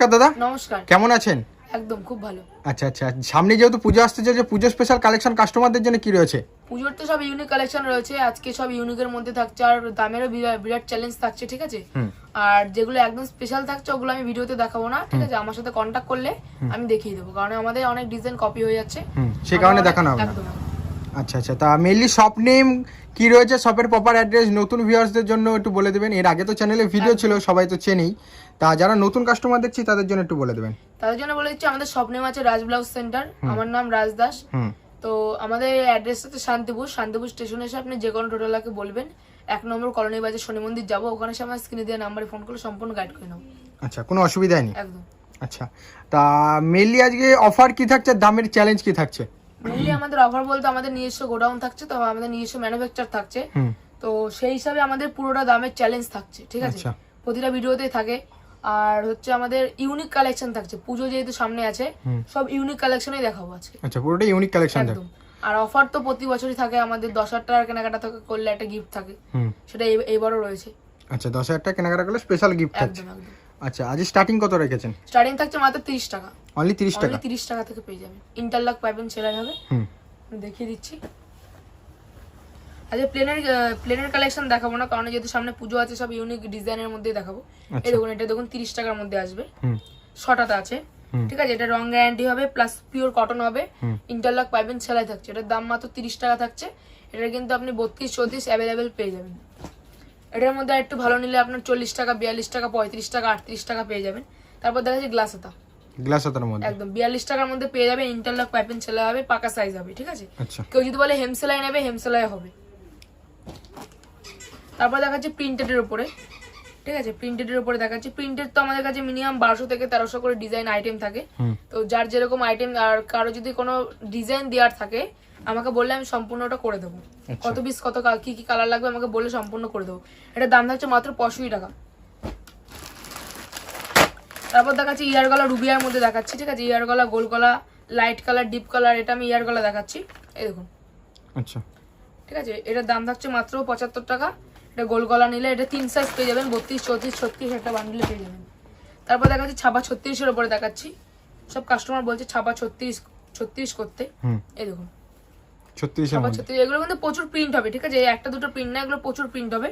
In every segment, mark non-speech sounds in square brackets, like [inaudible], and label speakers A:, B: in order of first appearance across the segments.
A: নমস্কার দাদা।
B: নমস্কার।
A: কেমন আছেন?
B: একদম খুব ভালো।
A: আচ্ছা আচ্ছা। সামনে যেহেতু পুজো আসতে চলেছে পুজো স্পেশাল কালেকশন কাস্টমারদের জন্য কি রয়েছে?
B: পুজোর তো সব ইউনিক কালেকশন রয়েছে। আজকে সব ইউনিকের মধ্যে থাকছে আর দামেরও বিরাট চ্যালেঞ্জ থাকছে ঠিক আছে? আর যেগুলো একদম স্পেশাল থাকছে ওগুলো আমি ভিডিওতে দেখাবো না ঠিক আছে? আমার সাথে কন্ট্যাক্ট করলে আমি দেখিয়ে দেবো কারণ আমাদের অনেক ডিজাইন কপি হয়ে যাচ্ছে।
A: সেই কারণে দেখানো হবে। আচ্ছা আচ্ছা। তা মেনলি শপ নেম কি রয়েছে? শপের প্রপার অ্যাড্রেস নতুন ভিউয়ার্সদের জন্য একটু বলে দেবেন। এর আগে তো চ্যানেলে ভিডিও ছিল সবাই তো চেনেই। তা যারা নতুন কাস্টমার দেখছি তাদের জন্য একটু বলে দেবেন।
B: তাদের জন্য বলে দিচ্ছি আমাদের নেম আছে রাজ ব্লাউজ সেন্টার আমার নাম রাজ দাস।
A: হুম।
B: তো আমাদের অ্যাড্রেস হচ্ছে শান্তিপুর। শান্তিপুর স্টেশনে এসে আপনি যে কোনো টোটোলাকে বলবেন। এক নম্বর কলোনি বাজার শনি মন্দির যাব। ওখানে এসে আমার স্ক্রিনে দেওয়া নাম্বারে ফোন করে সম্পূর্ণ গাইড করে নেব।
A: আচ্ছা কোনো অসুবিধা নেই।
B: একদম।
A: আচ্ছা তা মেনলি আজকে অফার কি থাকছে? দামের চ্যালেঞ্জ কি থাকছে?
B: মেনলি আমাদের অফার বলতে আমাদের নিজস্ব গোডাউন থাকছে তো আমাদের নিজস্ব ম্যানুফ্যাকচার থাকছে। তো সেই হিসাবে আমাদের পুরোটা দামের চ্যালেঞ্জ থাকছে ঠিক আছে?
A: আচ্ছা।
B: প্রতিটা ভিডিওতেই থাকে। আর হচ্ছে আমাদের ইউনিক কালেকশন থাকছে। পুজো যেহেতু সামনে আছে সব ইউনিক কালেকশনই দেখাবো আজকে।
A: আচ্ছা পুরোটা ইউনিক কালেকশন
B: একদম। আর অফার তো প্রতি বছরই থাকে আমাদের দশ হাজার টাকার কেনাকাটা থেকে করলে একটা গিফট থাকে। সেটা এইবারও রয়েছে।
A: আচ্ছা দশ হাজার টাকা কেনাকাটা করলে স্পেশাল গিফট থাকছে। আচ্ছা আজ স্টার্টিং কত রেখেছেন?
B: স্টার্টিং থাকছে মাত্র তিরিশ টাকা।
A: অনলি তিরিশ টাকা?
B: অনলি তিরিশ টাকা থেকে পেয়ে যাবেন। ইন্টারলক পাইবেন সেলাই হবে।
A: হুম।
B: দেখিয়ে দিচ্ছি। আচ্ছা প্লেনের প্লেনের কালেকশন দেখাবো না কারণ যেহেতু সামনে পুজো আছে সব ইউনিক ডিজাইনের মধ্যে দেখাবো।
A: আচ্ছা।
B: এই দেখুন এটা দেখুন তিরিশ টাকার মধ্যে আসবে। ছটাতে আছে। ঠিক আছে এটা রং গ্যারান্টি হবে প্লাস পিওর কটন হবে। ইন্টারলক পাইবেন সেলাই থাকছে। এটার দাম মাত্র তিরিশ টাকা থাকছে। এটা কিন্তু আপনি বত্রিশ চৌত্রিশ অ্যাভেলেবেল পেয়ে যাবেন। এটার মধ্যে একটু ভালো নিলে আপনার চল্লিশ টাকা বিয়াল্লিশ টাকা পঁয়ত্রিশ টাকা আটত্রিশ টাকা পেয়ে যাবেন। তারপর দেখা যাচ্ছে গ্লাস হাতা
A: গ্লাস হাতার মধ্যে?
B: একদম। বিয়াল্লিশ টাকার মধ্যে পেয়ে যাবেন ইন্টারলক পাইপেন সেলাই হবে পাকা সাইজ হবে ঠিক আছে?
A: আচ্ছা।
B: কেউ যদি বলে হেম সেলাই নেবে হেম সেলাই হবে। তারপর দেখাচ্ছে প্রিন্টেডের উপরে। ঠিক আছে? প্রিন্টেডের উপরে দেখাচ্ছে। প্রিন্টেড তো আমাদের কাছে মিনিমাম বারোশো থেকে তেরোশো করে ডিজাইন আইটেম থাকে। তো যার যেরকম আইটেম আর কারও যদি কোনো ডিজাইন দেওয়ার থাকে আমাকে বললে আমি সম্পূর্ণটা করে দেবো।
A: আচ্ছা।
B: কত পিস কত কা- কি কালার লাগবে আমাকে বললে সম্পূর্ণ করে দেবো। এটার দাম থাকছে মাত্র পঁয়ষট্টি টাকা। তারপর দেখাচ্ছি ইয়ার গলা রুবিয়ার মধ্যে দেখাচ্ছি। ঠিক আছে? ইয়ার গলা গোল গলা লাইট কালার ডিপ কালার এটা আমি ইয়ার গলা দেখাচ্ছি। এই দেখুন।
A: আচ্ছা।
B: ঠিক আছে? এটার দাম থাকছে মাত্র পঁচাত্তর টাকা। এটা গোল গলা নিলে এটা তিন সাইজ পেয়ে যাবেন বত্রিশ চৌত্রিশ ছত্রিশ একটা বান্ডিলে পেয়ে যাবেন। তারপর দেখা যাচ্ছে ছাপা ছত্রিশের উপরে দেখাচ্ছি। সব কাস্টমার বলছে ছাপা ছত্রিশ ছত্রিশ করতে।
A: হুম।
B: এই দেখুন। এগুলো কিন্তু প্রচুর প্রিন্ট হবে ঠিক আছে? এই একটা দুটো প্রিন্ট না এগুলো প্রচুর প্রিন্ট হবে।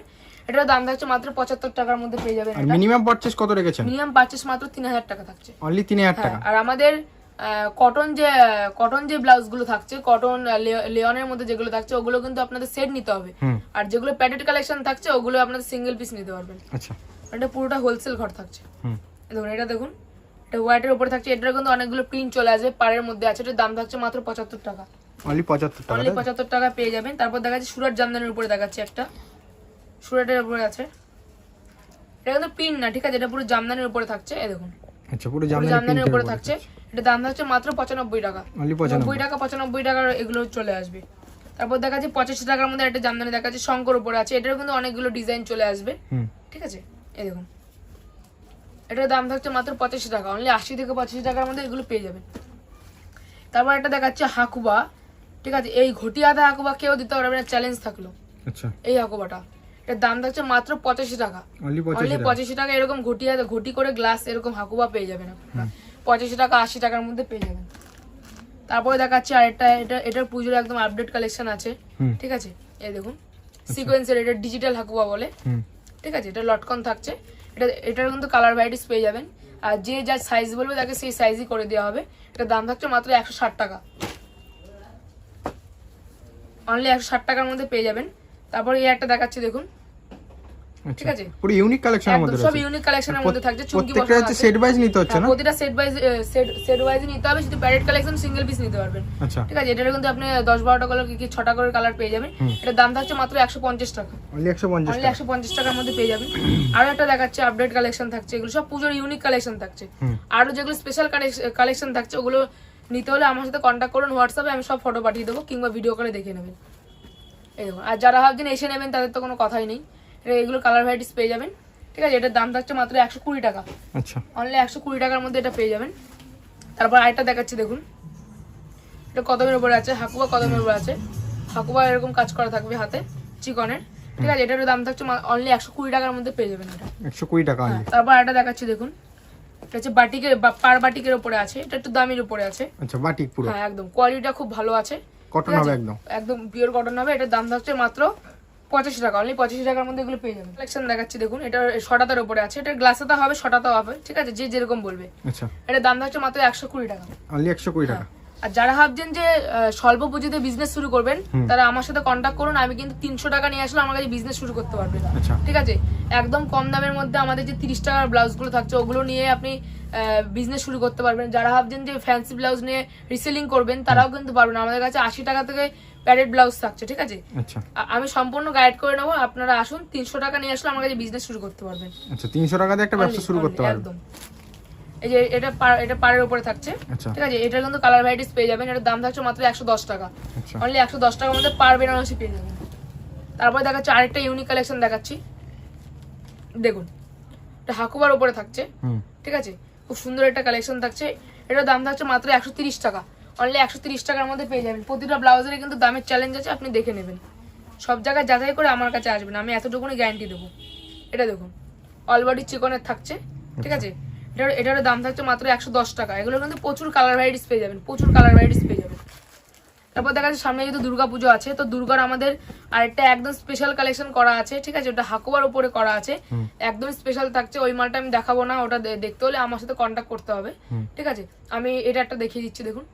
B: দাম থাকছে মাত্র পঁচাত্তর টাকার মধ্যে পেয়ে যাবেন
A: মিনিমাম পারচেস কত রেখেছেন?
B: মিনিমাম পারচেস মাত্র তিন হাজার টাকা থাকছে।
A: অনলি তিন হাজার
B: হ্যাঁ
A: টাকা।
B: আর আমাদের কটন যে কটন যে ব্লাউজগুলো থাকছে কটন লেয়নের মধ্যে যেগুলো থাকছে ওগুলো কিন্তু আপনাদের সেট নিতে হবে। আর যেগুলো প্যাডেড কালেকশন থাকছে ওগুলো আপনাদের সিঙ্গেল পিস নিতে পারবেন।
A: আচ্ছা।
B: এটা পুরোটা হোলসেল ঘর থাকছে। দেখুন এটা দেখুন এটা হোয়াইটের উপরে থাকছে এটার কিন্তু অনেকগুলো প্রিন্ট চলে আসবে পাড়ের মধ্যে আছে এটার দাম থাকছে মাত্র পঁচাত্তর টাকা।
A: অনলি পঁচাত্তর টাকা
B: অনলি পঁচাত্তর টাকা পেয়ে যাবেন। তারপর দেখাচ্ছে সুরাট জামদানির উপরে দেখাচ্ছে একটা। সুরাটের উপরে আছে। এটা কিন্তু প্রিন্ট না ঠিক আছে? এটা পুরো জামদানির উপরে থাকছে এই দেখুন।
A: আচ্ছা পুরো
B: জামদানির উপরে থাকছে। এটা দাম থাকছে মাত্র পঁচানব্বই টাকা। নব্বই টাকা পঁচানব্বই টাকার এগুলো চলে আসবে। তারপর দেখা যাচ্ছে পঁচাশি টাকার মধ্যে একটা জামদানি দেখা যাচ্ছে শঙ্কর উপরে আছে। এটারও কিন্তু অনেকগুলো ডিজাইন চলে আসবে। ঠিক আছে? এই দেখুন। এটার দাম থাকছে মাত্র পঁচাশি টাকা। অনলি আশি থেকে পঁচাশি টাকার মধ্যে এগুলো পেয়ে যাবেন। তারপর একটা দেখাচ্ছে হাকুবা। ঠিক আছে? এই ঘটি আধা হাকুবা কেউ দিতে পারবে না চ্যালেঞ্জ থাকল।
A: আচ্ছা।
B: এই হাকুবাটা। এটার দাম থাকছে মাত্র পঁচাশি টাকা।
A: অনলি পঁচাশি টাকা।
B: এরকম ঘটি আধা ঘটি করে গ্লাস এরকম হাকুবা পেয়ে যাবেন আপনারা। পঁচাশি টাকা আশি টাকার মধ্যে পেয়ে যাবেন। তারপরে দেখাচ্ছে আরেকটা এটা এটার পুজোর একদম আপডেট কালেকশন আছে। ঠিক আছে? এই দেখুন সিকোয়েন্সের এটা ডিজিটাল হাকুবা বলে। ঠিক আছে? এটা লটকন থাকছে। এটা এটার কিন্তু কালার ভ্যারাইটিস পেয়ে যাবেন। আর যে যা সাইজ বলবে তাকে সেই সাইজই করে দেওয়া হবে। এটার দাম থাকছে মাত্র একশো ষাট টাকা। অনলি একশো ষাট টাকার মধ্যে পেয়ে যাবেন। তারপরে এই একটা দেখাচ্ছি দেখুন।
A: আচ্ছা
B: ঠিক আছে?
A: পুরো ইউনিক কালেকশনের মধ্যে
B: সব ইউনিক কালেকশনের মধ্যে থাকছে। চুমকি
A: প্রত্যেকটা হচ্ছে সেট ওয়াইজ নিতে হচ্ছে
B: হ্যাঁ,
A: না?
B: প্রতিটা set wise set set wise নিতে হবে। শুধু প্যারেড কালেকশন সিঙ্গেল পিস নিতে পারবেন।
A: আচ্ছা।
B: ঠিক আছে? এটার কিন্তু আপনি দশ বারোটা কালার কি ছটা করে কালার পেয়ে যাবেন। এটার দাম থাকছে মাত্র একশো পঞ্চাশ টাকা।
A: অনলি একশো পঞ্চাশ
B: অনলি
A: টাকা।
B: একশো পঞ্চাশ টাকার মধ্যে পেয়ে যাবেন। আরও একটা দেখাচ্ছে আপডেট কালেকশন থাকছে এগুলো। সব পুজোর ইউনিক কালেকশন থাকছে। আরও যেগুলো স্পেশাল কালেকশন থাকছে ওগুলো নিতে হলে আমার সাথে কন্ট্যাক্ট করুন হোয়াটসঅ্যাপে আমি সব ফটো পাঠিয়ে দেবো কিংবা ভিডিও করে দেখে নেবেন। এই দেখুন। আর যারা ভাবছেন এসে নেবেন তাদের তো কোনো কথাই নেই। এটা এগুলো কালার ভ্যারাইটিস পেয়ে যাবেন। ঠিক আছে এটার দাম থাকছে মাত্র একশো কুড়ি টাকা।
A: আচ্ছা।
B: অনলি একশো কুড়ি টাকার মধ্যে এটা পেয়ে যাবেন। তারপর আরেকটা দেখাচ্ছি দেখুন। এটা কদমের উপরে আছে হাকুবা কদমের উপরে আছে। হাকুবা এরকম কাজ করা থাকবে হাতে চিকনের। ঠিক আছে এটার দাম থাকছে অনলি একশো কুড়ি টাকার মধ্যে পেয়ে যাবেন এটা।
A: একশো কুড়ি টাকা
B: হ্যাঁ, তারপর আরেকটা দেখাচ্ছি দেখুন। এটা হচ্ছে বাটিকের পার বাটিকের উপরে আছে এটা একটু দামের উপরে আছে।
A: আচ্ছা বাটিক পুরো।
B: হ্যাঁ একদম। কোয়ালিটিটা খুব ভালো আছে।
A: কটন হবে? একদম।
B: একদম পিওর কটন হবে এটার দাম থাকছে মাত্র পঁচাশি টাকা অনলি পঁচাশি টাকার মধ্যে এগুলো পেয়ে যাবেন। কালেকশন দেখাচ্ছি দেখুন এটা শটাতার উপরে আছে। এটা গ্লাসেতা হবে শটাতাও হবে ঠিক আছে? যে যেরকম বলবে।
A: আচ্ছা।
B: এটার দাম হচ্ছে মাত্র একশো কুড়ি টাকা।
A: অনলি একশো কুড়ি টাকা।
B: আর যারা ভাবছেন যে স্বল্প পুঁজিতে বিজনেস শুরু করবেন তারা আমার সাথে কন্ট্যাক্ট করুন আমি কিন্তু তিনশো টাকা নিয়ে আসলে আমার কাছে বিজনেস শুরু করতে পারবেন
A: আচ্ছা।
B: ঠিক আছে? একদম কম দামের মধ্যে আমাদের যে তিরিশ টাকার ব্লাউজগুলো থাকছে ওগুলো নিয়ে আপনি বিজনেস শুরু করতে পারবেন। যারা ভাবছেন যে ফ্যান্সি ব্লাউজ নিয়ে রিসেলিং করবেন তারাও কিন্তু পারবেন আমাদের কাছে আশি টাকা থেকে প্যাডেড ব্লাউজ থাকছে ঠিক আছে?
A: আচ্ছা।
B: আমি সম্পূর্ণ গাইড করে নেব আপনারা আসুন তিনশো টাকা নিয়ে আসলে আমার কাছে বিজনেস শুরু করতে পারবেন।
A: আচ্ছা তিনশো টাকা দিয়ে একটা ব্যবসা শুরু করতে
B: only,
A: পারবে
B: একদম। এই যে এটা এটা পাড়ের উপরে থাকছে
A: আচ্ছা।
B: ঠিক আছে? এটার কিন্তু কালার ভ্যারাইটিস পেয়ে যাবেন এটার দাম থাকছে মাত্র একশো দশ টাকা।
A: আচ্ছা।
B: অনলি একশো দশ টাকার মধ্যে পার বেনারসি পেয়ে যাবেন। তারপরে দেখাচ্ছি আরেকটা ইউনিক কালেকশন দেখাচ্ছি। দেখুন এটা হাকুবার উপরে থাকছে ঠিক আছে? খুব সুন্দর একটা কালেকশন থাকছে এটার দাম থাকছে মাত্র একশো তিরিশ টাকা। অনলি একশো তিরিশ টাকার মধ্যে পেয়ে যাবেন। প্রতিটা ব্লাউজের কিন্তু দামের চ্যালেঞ্জ আছে আপনি দেখে নেবেন। সব জায়গায় যাচাই করে আমার কাছে আসবেন আমি এতটুকুনি গ্যারান্টি দেবো। এটা দেখুন অলবডি চিকনের থাকছে ঠিক আছে? এটার এটার দাম থাকছে মাত্র একশো দশ টাকা। এগুলো কিন্তু প্রচুর কালার ভ্যারাইটিস পেয়ে যাবেন প্রচুর কালার ভ্যারাইটিস পেয়ে যাবেন। তারপর দেখা যাচ্ছে সামনে যেহেতু দুর্গা পুজো আছে তো দুর্গার আমাদের আরেকটা একদম স্পেশাল কালেকশন করা আছে ঠিক আছে? ওটা হাকুবার উপরে করা আছে। একদম স্পেশাল থাকছে ওই মালটা আমি দেখাবো না ওটা দেখতে হলে আমার সাথে কন্ট্যাক্ট করতে হবে ঠিক আছে? আমি এটা একটা দেখিয়ে দিচ্ছি দেখুন।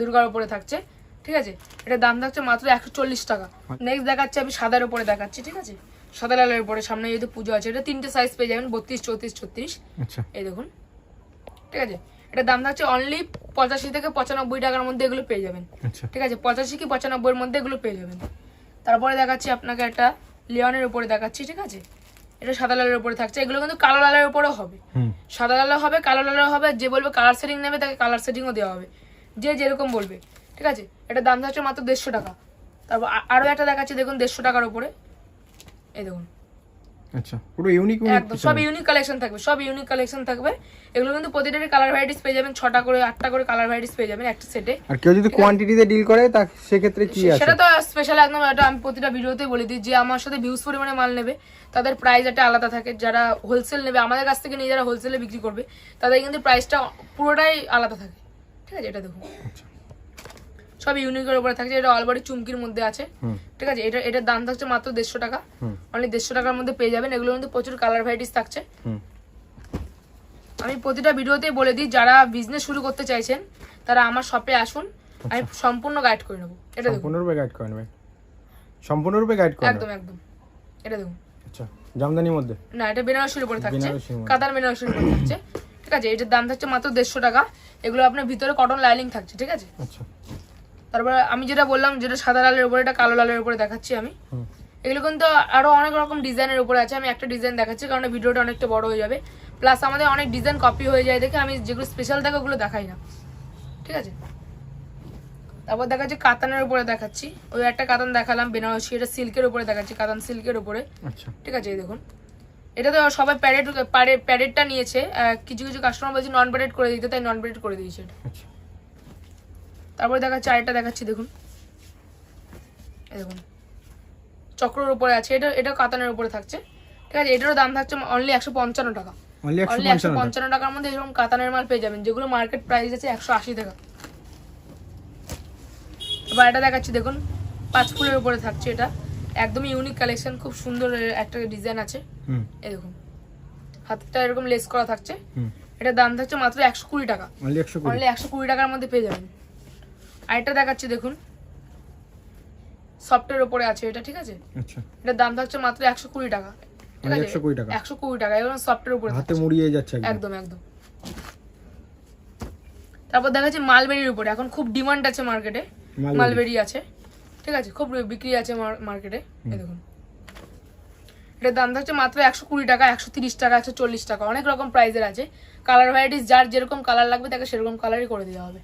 B: দুর্গার উপরে থাকছে ঠিক আছে? এটার দাম থাকছে মাত্র একশো চল্লিশ টাকা। নেক্সট দেখাচ্ছি আমি সাদার উপরে দেখাচ্ছি ঠিক আছে? সাদা লালের উপরে সামনে যেহেতু পুজো আছে এটা তিনটে সাইজ পেয়ে যাবেন বত্রিশ চৌত্রিশ ছত্রিশ।
A: আচ্ছা।
B: এই দেখুন ঠিক আছে? এটা দাম থাকছে অনলি পঁচাশি থেকে পঁচানব্বই টাকার মধ্যে এগুলো পেয়ে যাবেন।
A: আচ্ছা।
B: ঠিক আছে? পঁচাশি কি পঁচানব্বইয়ের মধ্যে এগুলো পেয়ে যাবেন। তারপরে দেখাচ্ছি আপনাকে একটা লিওনের উপরে দেখাচ্ছি ঠিক আছে? এটা সাদা লালের উপরে থাকছে এগুলো কিন্তু কালো লালের উপরেও হবে। সাদা লালও হবে কালো লালও হবে যে বলবে কালার সেটিং নেবে তাকে কালার সেটিংও দেওয়া হবে। যে যেরকম বলবে ঠিক আছে? এটা দাম থাকছে মাত্র দেড়শো টাকা। তারপর আ- আরও একটা দেখাচ্ছে দেখুন দেড়শো টাকার উপরে এই দেখুন।
A: আচ্ছা পুরো ইউনিক ইউনিক
B: একদম সব ইউনিক কালেকশন থাকবে সব ইউনিক কালেকশন থাকবে। এগুলো কিন্তু প্রতিটারই কালার ভ্যারাইটিস পেয়ে যাবেন ছটা করে আটটা করে কালার ভ্যারাইটিস পেয়ে যাবেন একটা সেটে
A: আর কেউ যদি কোয়ান্টিটিতে ডিল করে তা সেক্ষেত্রে কি আছে?
B: সেটা তো স্পেশাল একদম এটা আমি প্রতিটা ভিডিওতে বলে দিই যে আমার সাথে ভিউজ পরিমাণে মাল নেবে তাদের প্রাইস একটা আলাদা থাকে। যারা হোলসেল নেবে আমাদের কাছ থেকে নিয়ে যারা হোলসেলে বিক্রি করবে তাদের কিন্তু প্রাইসটা পুরোটাই আলাদা থাকে। ঠিক আছে? এটা দেখুন।
A: আচ্ছা।
B: সব ইউনিকের উপরে থাকছে। এটা অলবাড়ি চুমকির মধ্যে আছে। ঠিক আছে? এটা এটার দাম থাকছে মাত্র দেড়শো টাকা। অনলি দেড়শো টাকার মধ্যে পেয়ে যাবেন। এগুলো কিন্তু প্রচুর কালার ভ্যারাইটিস থাকছে। আমি প্রতিটা ভিডিওতেই বলে দিই যারা বিজনেস শুরু করতে চাইছেন তারা আমার শপে আসুন। আমি সম্পূর্ণ গাইড করে নেব। এটা দেখুন।
A: সম্পূর্ণরূপে গাইড করে নেবে সম্পূর্ণরূপে গাইড করে
B: একদম একদম। এটা দেখুন।
A: আচ্ছা। জামদানির মধ্যে?
B: না এটা বেনারসির উপরে থাকছে। কাতার বেনারসির উপরে থাকছে। ঠিক আছে এটার দাম থাকছে মাত্র দেড়শো টাকা। এগুলো আপনার ভিতরে কটন লাইলিং থাকছে ঠিক আছে?
A: আচ্ছা।
B: তারপরে আমি যেটা বললাম যেটা সাদা লালের উপরে এটা কালো লালের উপরে দেখাচ্ছি আমি। এগুলো কিন্তু আরও অনেক রকম ডিজাইনের উপরে আছে আমি একটা ডিজাইন দেখাচ্ছি কারণ ভিডিওটা অনেকটা বড় হয়ে যাবে। প্লাস আমাদের অনেক ডিজাইন কপি হয়ে যায় দেখে আমি যেগুলো স্পেশাল থাকে ওগুলো দেখাই না। ঠিক আছে? তারপর দেখাচ্ছি কাতানের উপরে দেখাচ্ছি। ওই একটা কাতান দেখালাম বেনারসি এটা সিল্কের উপরে দেখাচ্ছি কাতান সিল্কের উপরে।
A: আচ্ছা।
B: ঠিক আছে এই দেখুন। এটা তো সবাই প্যারেড প্যারেডটা নিয়েছে। কিছু কিছু কাস্টমার বলছে নন প্যারেড করে দিতে তাই নন প্যারেড করে দিয়েছে এটা।
A: আচ্ছা।
B: তারপরে দেখাচ্ছি আরেকটা দেখাচ্ছি দেখুন। এই দেখুন। চক্রর উপরে আছে এটা এটা কাতানের উপরে থাকছে। ঠিক আছে এটারও দাম থাকছে অনলি একশো পঞ্চান্ন টাকা।
A: অনলি একশো। পঞ্চান্ন
B: টাকার মধ্যে এরকম কাতানের মাল পেয়ে যাবেন। যেগুলো মার্কেট প্রাইস আছে একশো আশি টাকা। এবার এটা দেখাচ্ছি দেখুন। পাঁচ ফুলের উপরে থাকছে এটা। একদমই ইউনিক কালেকশন খুব সুন্দর একটা ডিজাইন আছে।
A: হুম।
B: এই দেখুন। হাতটা এরকম লেস করা থাকছে।
A: হুম।
B: এটার দাম থাকছে মাত্র একশো কুড়ি টাকা।
A: অনলি একশো কুড়ি।
B: টাকার মধ্যে পেয়ে যাবেন। আরেকটা দেখাচ্ছি দেখুন। সফটের ওপরে আছে এটা ঠিক আছে?
A: আচ্ছা।
B: এটার দাম থাকছে মাত্র একশো কুড়ি টাকা।
A: একশো কুড়ি টাকা।
B: একশো কুড়ি টাকা এবং সফটের উপরে
A: হাতে মুড়িয়ে যাচ্ছে একদম।
B: একদম তারপর দেখাচ্ছি মালবেরির উপরে। এখন খুব ডিমান্ড আছে মার্কেটে।
A: মালবেরি
B: আছে। ঠিক আছে খুব বিক্রি আছে মার্কেটে এই দেখুন। এটার দাম থাকছে মাত্র একশো কুড়ি টাকা একশো তিরিশ টাকা একশো চল্লিশ টাকা। অনেক রকম প্রাইসের আছে। কালার ভ্যারাইটিস যার যেরকম কালার লাগবে তাকে সেরকম কালারই করে দেওয়া হবে।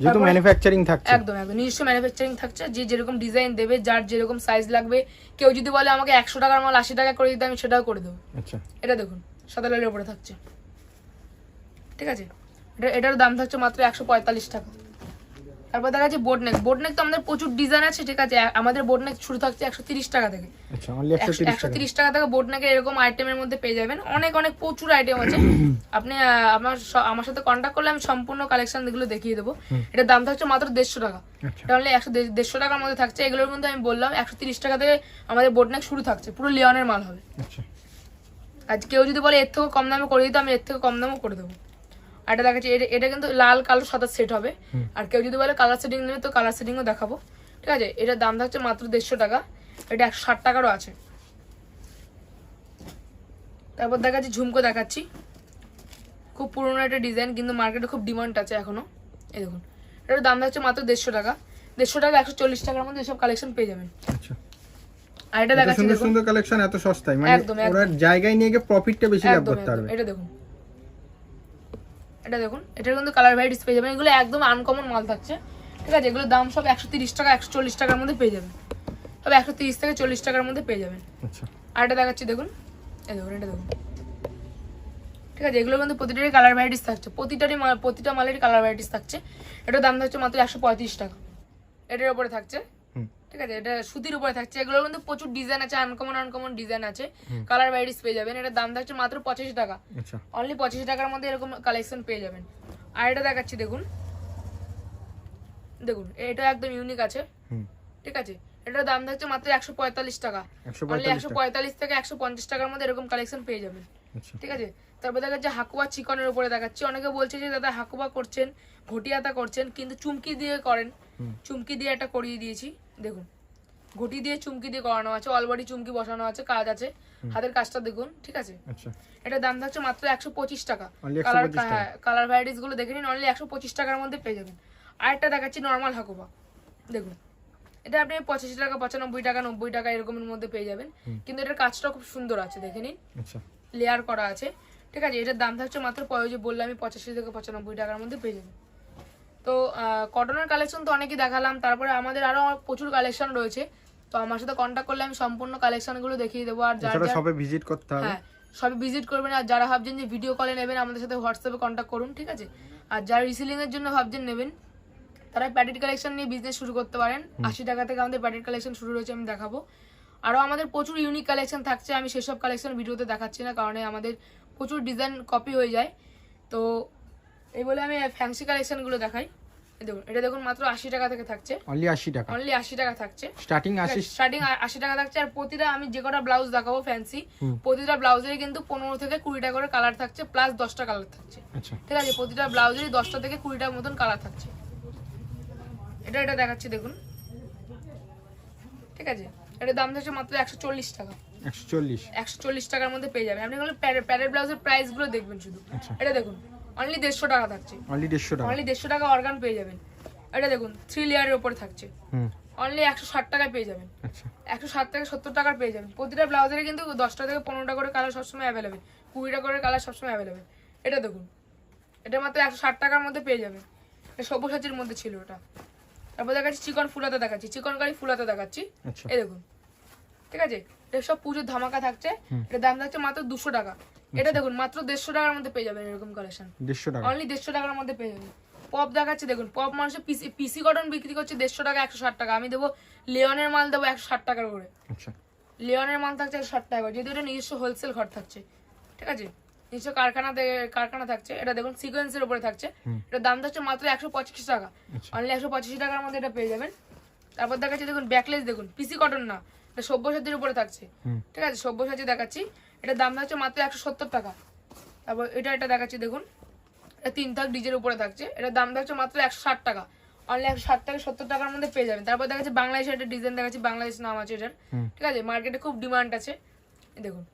A: যেহেতু ম্যানুফ্যাকচারিং থাকছে।
B: একদম একদম। নিজস্ব ম্যানুফ্যাকচারিং থাকছে। যে যেরকম ডিজাইন দেবে যার যেরকম সাইজ লাগবে। কেউ যদি বলে আমাকে একশো টাকার মাল আশি টাকা করে দিতে আমি সেটাও করে দেবো।
A: আচ্ছা।
B: এটা দেখুন সাদা লালের উপরে থাকছে। ঠিক আছে? এটা এটার দাম থাকছে মাত্র একশো পঁয়তাল্লিশ টাকা। তারপর দেখা যাচ্ছে বোট নেক বোট নেক তো আমাদের প্রচুর ডিজাইন আছে ঠিক আছে? আমাদের বোট নেক শুরু থাকছে একশো তিরিশ টাকা থেকে।
A: আচ্ছা একশো তিরিশ
B: একশো
A: টাকা
B: তিরিশ টাকা থেকে বোট নেকের এরকম আইটেমের মধ্যে পেয়ে যাবেন। অনেক অনেক প্রচুর আইটেম আছে। [coughs] আপনি আমার আমার সাথে কন্ট্যাক্ট করলে আমি সম্পূর্ণ কালেকশন এগুলো দেখিয়ে দেবো। এটার দাম থাকছে মাত্র দেড়শো টাকা।
A: আচ্ছা।
B: এটা অনলি একশো দে- দেড়শো টাকার মধ্যে থাকছে। এগুলোর মধ্যে আমি বললাম একশো তিরিশ টাকা থেকে আমাদের বোট নেক শুরু থাকছে। পুরো লিওনের মাল হবে।
A: আচ্ছা।
B: আজ কেউ যদি বলে এর থেকে কম দামে করে দিতে আমি এর থেকে কম দামও করে দেবো। এটা দেখাচ্ছি এটা কিন্তু লাল কালো সাদা সেট হবে। আর কেউ যদি বলে কালার সেটিং নেবে তো কালার সেটিংও দেখাবো। ঠিক আছে? এটার দাম থাকছে মাত্র দেড়শো টাকা। এটা একশো ষাট টাকারও আছে। তারপর দেখাচ্ছি ঝুমকো দেখাচ্ছি। খুব পুরোনো একটা ডিজাইন কিন্তু মার্কেটে খুব ডিমান্ড আছে এখনও। এই দেখুন। এটার দাম থাকছে মাত্র দেড়শো টাকা। দেড়শো টাকা একশো চল্লিশ টাকার মধ্যে এসব কালেকশন পেয়ে যাবেন।
A: আচ্ছা।
B: আর এটা দেখাচ্ছি
A: সুন্দর কালেকশন এত সস্তায়? মানে
B: একদম।
A: ওরা জায়গায় নিয়ে গিয়ে প্রফিটটা বেশি লাভ
B: একদম
A: করতে পারবে।
B: এটা দেখুন। এটা দেখুন এটার কিন্তু কালার ভ্যারাইটিস পেয়ে যাবেন। এগুলো একদম আনকমন মাল থাকছে ঠিক আছে? এগুলোর দাম সব একশো তিরিশ টাকা একশো চল্লিশ টাকার মধ্যে পেয়ে যাবেন। তবে একশো তিরিশ থেকে চল্লিশ টাকার মধ্যে পেয়ে যাবেন।
A: আচ্ছা।
B: আর এটা দেখাচ্ছি দেখুন। এই দেখুন এটা দেখুন। ঠিক আছে? এগুলো কিন্তু প্রতিটারই কালার ভ্যারাইটিস থাকছে। প্রতিটারই প্রতিটা মালেরই কালার ভ্যারাইটিস থাকছে। এটার দাম থাকছে মাত্র একশো পঁয়ত্রিশ টাকা। এটার ওপরে থাকছে ঠিক আছে? এটা সুতির উপরে থাকছে। এগুলোর মধ্যে প্রচুর ডিজাইন আছে আনকমন আনকমন ডিজাইন আছে। কালার ভ্যারাইটিস পেয়ে যাবেন। এটার দাম থাকছে মাত্র পঁচাশি টাকা।
A: আচ্ছা।
B: অনলি পঁচাশি টাকার মধ্যে এরকম কালেকশন পেয়ে যাবেন। আর এটা দেখাচ্ছি দেখুন। দেখুন এটা একদম ইউনিক আছে। ঠিক আছে? এটার দাম থাকছে মাত্র একশো পঁয়তাল্লিশ টাকা। অনলি একশো পঁয়তাল্লিশ থেকে একশো পঞ্চাশ টাকার মধ্যে এরকম কালেকশন পেয়ে যাবেন।
A: আচ্ছা।
B: ঠিক আছে? তারপর দেখা যাচ্ছে হাকুয়া চিকনের উপরে দেখাচ্ছি। অনেকে বলছে যে দাদা হাকুয়া করছেন ঘটিয়াতা করছেন কিন্তু চুমকি দিয়ে করেন। চুমকি দিয়ে একটা করিয়ে দিয়েছি। দেখুন ঘটি দিয়ে চুমকি দিয়ে করানো আছে অলবডি চুমকি বসানো আছে কাজ আছে। হাতের কাজটা দেখুন ঠিক আছে?
A: আচ্ছা।
B: এটা দাম থাকছে মাত্র একশো পঁচিশ টাকা। কালার হ্যাঁ কালার ভ্যারাইটিসগুলো দেখে নিন অনলি একশো পঁচিশ টাকার মধ্যে পেয়ে যাবেন। আরেকটা দেখাচ্ছি নর্মাল হাকুবা। দেখুন এটা আপনি পঁচাশি টাকা পঁচানব্বই টাকা নব্বই টাকা এরকমের মধ্যে পেয়ে যাবেন। কিন্তু এটার কাজটা খুব সুন্দর আছে দেখে নিন।
A: আচ্ছা।
B: লেয়ার করা আছে ঠিক আছে? এটার দাম থাকছে মাত্র যে বললাম আমি পঁচাশি থেকে পঁচানব্বই টাকার মধ্যে পেয়ে যাবেন। তো কটনের কালেকশন তো অনেকই দেখালাম তারপরে আমাদের আরও প্রচুর কালেকশন রয়েছে। তো আমার সাথে কন্ট্যাক্ট করলে আমি সম্পূর্ণ কালেকশনগুলো দেখিয়ে দেবো আর যার
A: সবে ভিজিট করতে হবে।
B: হ্যাঁ সবই ভিজিট করবেন আর যারা ভাবছেন যে ভিডিও কলে নেবেন আমাদের সাথে হোয়াটসঅ্যাপে কন্ট্যাক্ট করুন ঠিক আছে? আর যারা রিসিলিং এর জন্য ভাবছেন নেবেন তারা প্যাটেড কালেকশন নিয়ে বিজনেস শুরু করতে পারেন। আশি টাকা থেকে আমাদের প্যাটেড কালেকশন শুরু রয়েছে আমি দেখাবো। আরও আমাদের প্রচুর ইউনিক কালেকশন থাকছে আমি সেসব কালেকশন ভিডিওতে দেখাচ্ছি না কারণে আমাদের প্রচুর ডিজাইন কপি হয়ে যায়। তো এই বলে আমি ফ্যান্সি কালেকশনগুলো দেখাই। দেখুন এটা দেখুন মাত্র আশি টাকা থেকে থাকছে।
A: অনলি আশি টাকা।
B: অনলি আশি টাকা থাকছে।
A: স্টার্টিং আশি
B: স্টার্টিং আশি টাকা থাকছে আর প্রতিটা আমি যে কটা ব্লাউজ দেখাবো ফ্যান্সি প্রতিটা ব্লাউজেরই কিন্তু পনেরো থেকে কুড়িটা করে কালার থাকছে প্লাস দশটা কালার থাকছে।
A: আচ্ছা।
B: ঠিক আছে প্রতিটা ব্লাউজেরই দশটা থেকে কুড়িটার মতন কালার থাকছে। এটা এটা দেখাচ্ছি দেখুন। ঠিক আছে এটার দাম থাকছে মাত্র একশো চল্লিশ টাকা।
A: একশো চল্লিশ।
B: একশো চল্লিশ টাকার মধ্যে পেয়ে যাবেন আপনি হলে প্যারেড ব্লাউজের প্রাইসগুলো দেখবেন শুধু।
A: আচ্ছা।
B: এটা দেখুন অনলি দেড়শো টাকা থাকছে।
A: অনলি দেড়শো টাকা।
B: অনলি দেড়শো টাকা অর্গান পেয়ে যাবেন। এটা দেখুন থ্রি লেয়ারের উপরে থাকছে।
A: হুম।
B: অনলি একশো ষাট টাকায় পেয়ে যাবেন।
A: আচ্ছা।
B: একশো ষাট থেকে সত্তর টাকার পেয়ে যাবেন। প্রতিটা ব্লাউজের কিন্তু দশটা থেকে পনেরোটা করে কালার সবসময় অ্যাভেলেবেল কুড়িটা করে কালার সবসময় অ্যাভেলেবেল এটা দেখুন এটা মাত্র একশো ষাট টাকার মধ্যে পেয়ে যাবেন। এটা সব্যসাচীর মধ্যে ছিল ওটা। তারপর দেখাচ্ছি চিকন ফুলাতে দেখাচ্ছি চিকন কারি ফুলাতে দেখাচ্ছি।
A: আচ্ছা।
B: এই দেখুন ঠিক আছে? এটা সব পুজোর ধামাকা থাকছে। এটা দাম থাকছে মাত্র দুশো টাকা। এটা দেখুন মাত্র দেড়শো টাকার মধ্যে পেয়ে যাবেন এরকম কালেকশন
A: দেড়শো টাকা।
B: অনলি দেড়শো টাকার মধ্যে পেয়ে যাবেন। পপ দেখাচ্ছে দেখুন পপ মানুষের পিসি পিসি কটন বিক্রি করছে দেড়শো টাকা একশো ষাট টাকা। আমি দেবো লিওনের মাল দেবো একশো ষাট টাকার করে
A: আচ্ছা।
B: লিওনের মাল থাকছে একশো ষাট টাকা করে। যদি এটা নিজস্ব হোলসেল ঘর থাকছে ঠিক আছে? নিজস্ব কারখানা থেকে- কারখানা থাকছে। এটা দেখুন সিকোয়েন্সের উপরে থাকছে। এটা দাম থাকছে মাত্র একশো পঁচিশ টাকা।
A: আচ্ছা।
B: অনলি একশো পঁচাশি টাকার মধ্যে এটা পেয়ে যাবেন। তারপর দেখাচ্ছি দেখুন ব্যাকলেস দেখুন পিসি কটন না। এটা সব্যসাচীর উপরে থাকছে। ঠিক আছে সব্যসাচী দেখাচ্ছি। এটা দাম থাকছে মাত্র একশো সত্তর টাকা। তারপর এটা এটা দেখাচ্ছি দেখুন। এটা তিন থাক ডিজের উপরে থাকছে। এটা দাম থাকছে মাত্র একশো ষাট টাকা। অনলি একশো ষাট থেকে সত্তর টাকার মধ্যে পেয়ে যাবেন। তারপর দেখাচ্ছি বাংলাদেশের একটা ডিজাইন দেখাচ্ছি বাংলাদেশ নাম আছে এটার। ঠিক আছে মার্কেটে খুব ডিমান্ড আছে। দেখুন।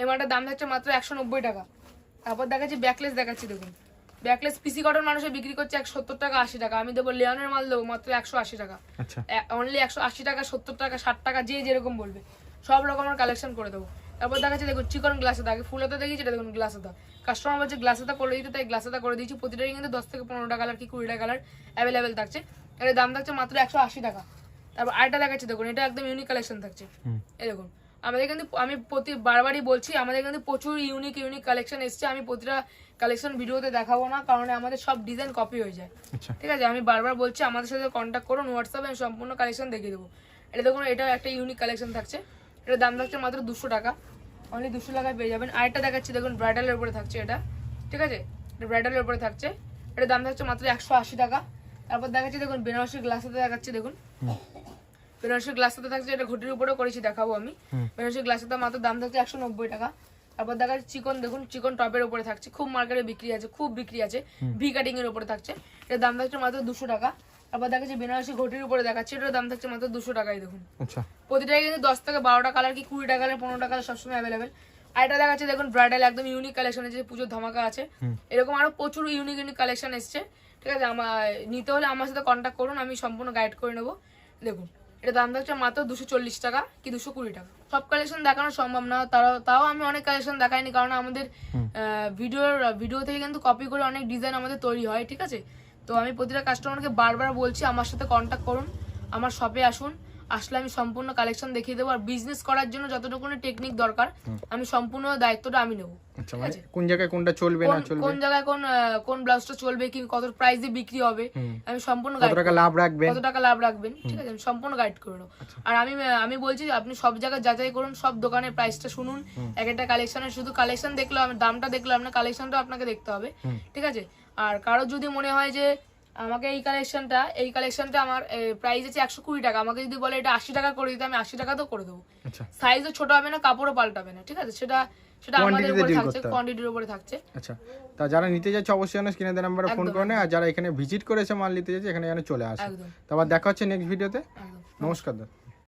B: এই মালটার দাম থাকছে মাত্র একশো নব্বই টাকা। তারপর দেখাচ্ছি ব্যাকলেস দেখাচ্ছি দেখুন। ব্যাকলেস পিসি কটন মানুষে বিক্রি করছে এক সত্তর টাকা আশি টাকা। আমি দেবো লিওনের মাল দেবো মাত্র একশো আশি টাকা।
A: আচ্ছা।
B: অনলি একশো আশি টাকা সত্তর টাকা ষাট টাকা যে যেরকম বলবে। সব রকমের কালেকশন করে দেবো। তারপর দেখা যাচ্ছে দেখুন চিকন গ্লাসে আগে ফুলাতে দেখিয়েছি এটা দেখুন গ্লাসে কাস্টমার বলছে গ্লাসে করে দিতে। তাই গ্লাসে করে দিয়েছি। প্রতিটাই কিন্তু দশ থেকে পনেরোটা কালার কি কুড়িটা কালার অ্যাভেলেবেল থাকছে। এর দাম থাকছে মাত্র একশো আশি টাকা। তারপর আরেকটা দেখাচ্ছে দেখুন এটা একদম ইউনিক কালেকশন থাকছে। এই দেখুন আমাদের কিন্তু আমি প্রতি বারবারই বলছি আমাদের কিন্তু প্রচুর ইউনিক ইউনিক কালেকশন এসছে। আমি প্রতিটা কালেকশন ভিডিওতে দেখাবো না কারণ আমাদের সব ডিজাইন কপি হয়ে যায়।
A: আচ্ছা।
B: ঠিক আছে আমি বারবার বলছি আমাদের সাথে কন্ট্যাক্ট করুন হোয়াটসঅ্যাপে আমি সম্পূর্ণ কালেকশন দেখিয়ে দেবো। এটা দেখুন এটা একটা ইউনিক কালেকশন থাকছে। এটা দাম থাকছে মাত্র দুশো টাকা। অনলি দুশো টাকায় পেয়ে যাবেন। আরেকটা দেখাচ্ছি দেখুন ব্রাইডালের উপরে থাকছে এটা। ঠিক আছে এটা ব্রাইডালের উপরে থাকছে। এটা দাম থাকছে মাত্র একশো আশি টাকা। তারপর দেখাচ্ছি দেখুন বেনারসি গ্লাসেতে দেখাচ্ছি দেখুন। বেনারসি গ্লাসেতে থাকছে এটা ঘটির উপরে করেছি দেখাবো আমি। বেনারসি গ্লাসেতে মাত্র দাম থাকছে একশো নব্বই টাকা। তারপর দেখা যাচ্ছে চিকন দেখুন চিকন টপের উপরে থাকছে খুব মার্কেটে বিক্রি আছে খুব বিক্রি আছে ভি কাটিং এর উপরে থাকছে এটার দাম থাকছে মাত্র দুশো টাকা। তারপর দেখা যাচ্ছে বেনারসি ঘটির উপরে দেখাচ্ছে এটার দাম থাকছে মাত্র দুশো টাকাই দেখুন।
A: আচ্ছা।
B: প্রতিটাই কিন্তু দশ থেকে বারোটা কালার কি কুড়িটা কালার পনেরোটা কালার সবসময় অ্যাভেলেবেল আর এটা দেখাচ্ছে দেখুন ব্রাইডাল একদম ইউনিক কালেকশন আছে পুজোর ধামাকা আছে। এরকম আরও প্রচুর ইউনিক ইউনিক কালেকশন এসছে ঠিক আছে? আমার নিতে হলে আমার সাথে কন্ট্যাক্ট করুন আমি সম্পূর্ণ গাইড করে নেব। দেখুন এটা দাম থাকছে মাত্র দুশো চল্লিশ টাকা কি দুশো কুড়ি টাকা। সব কালেকশন দেখানো সম্ভব না। তারা তাও আমি অনেক কালেকশন দেখাইনি কারণ আমাদের ভিডিওর ভিডিও থেকে কিন্তু কপি করে অনেক ডিজাইন আমাদের তৈরি হয় ঠিক আছে? তো আমি প্রতিটা কাস্টমারকে বারবার বলছি আমার সাথে কন্ট্যাক্ট করুন আমার শপে আসুন। আসলে আমি সম্পূর্ণ কালেকশন দেখিয়ে দেবো আর বিজনেস করার জন্য যতটুকু টেকনিক দরকার আমি সম্পূর্ণ দায়িত্বটা আমি নেব।
A: আচ্ছা মানে। কোন জায়গায় কোনটা চলবে না চলবে?
B: কোন জায়গায় কোন কোন ব্লাউজটা চলবে কি কত প্রাইসে বিক্রি হবে আমি সম্পূর্ণ
A: কত টাকা লাভ রাখবেন?
B: কত টাকা লাভ রাখবেন ঠিক আছে? আমি সম্পূর্ণ গাইড করে নেব।
A: আচ্ছা।
B: আর আমি আমি বলছি আপনি সব জায়গায় যাচাই করুন সব দোকানের প্রাইসটা শুনুন। এক একটা কালেকশনের শুধু কালেকশন দেখলে আমি দামটা দেখলে আপনার কালেকশনটা আপনাকে দেখতে হবে ঠিক আছে? আর কারও যদি মনে হয় যে আমাকে এই কালেকশনটা এই কালেকশনটা আমার প্রাইস আছে একশো কুড়ি টাকা। আমাকে যদি বলে এটা আশি টাকা করে দিতে আমি আশি টাকা তো করে দেবো।
A: আচ্ছা।
B: সাইজও ছোট হবে না কাপড়ও পাল্টাবে না ঠিক আছে? সেটা সেটা আমাদের উপরে থাকছে কোয়ান্টিটির উপরে থাকছে।
A: আচ্ছা। তা যারা নিতে যাচ্ছে অবশ্যই যেন স্ক্রিনে নাম্বারে ফোন করে আর যারা এখানে ভিজিট করেছে মাল নিতে যাচ্ছে এখানে যেন চলে আসে। তারপর দেখা হচ্ছে নেক্সট ভিডিওতে নমস্কার দাদা।